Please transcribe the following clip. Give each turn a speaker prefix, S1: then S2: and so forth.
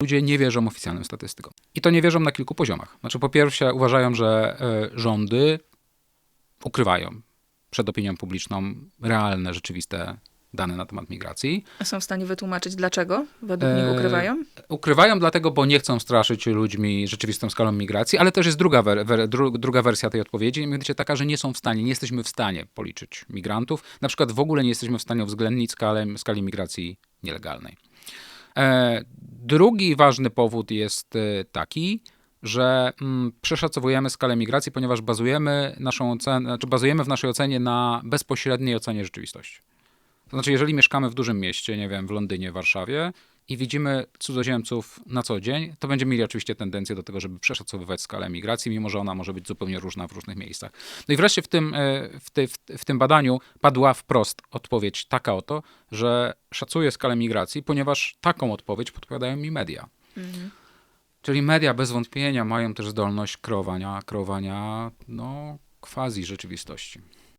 S1: Ludzie nie wierzą oficjalnym statystykom. I to nie wierzą na kilku poziomach. Znaczy, po pierwsze, uważają, że e, rządy ukrywają przed opinią publiczną realne, rzeczywiste dane na temat migracji.
S2: A są w stanie wytłumaczyć, dlaczego według nich
S1: Eee,
S2: ukrywają?
S1: Ukrywają dlatego, bo nie chcą straszyć ludźmi rzeczywistą skalą migracji, ale też jest druga, wer, wer, dru, druga wersja tej odpowiedzi, mianowicie taka, że nie są w stanie, nie jesteśmy w stanie policzyć migrantów. Na przykład w ogóle nie jesteśmy w stanie uwzględnić skalę, skali migracji nielegalnej. E, drugi ważny powód jest e, taki, że mm, przeszacowujemy skalę migracji, ponieważ bazujemy, naszą ocenę, znaczy bazujemy w naszej ocenie na bezpośredniej ocenie rzeczywistości. To znaczy, jeżeli mieszkamy w dużym mieście, nie wiem, w Londynie, Warszawie i widzimy cudzoziemców na co dzień, to będziemy mieli oczywiście tendencję do tego, żeby przeszacowywać skalę migracji, mimo że ona może być zupełnie różna w różnych miejscach. No i wreszcie w tym, e, w, ty, w, w tym badaniu padła wprost odpowiedź taka oto, że szacuję skalę migracji, ponieważ taką odpowiedź podpowiadają mi media. Czyli media bez wątpienia mają też zdolność kreowania, kreowania no, quasi rzeczywistości.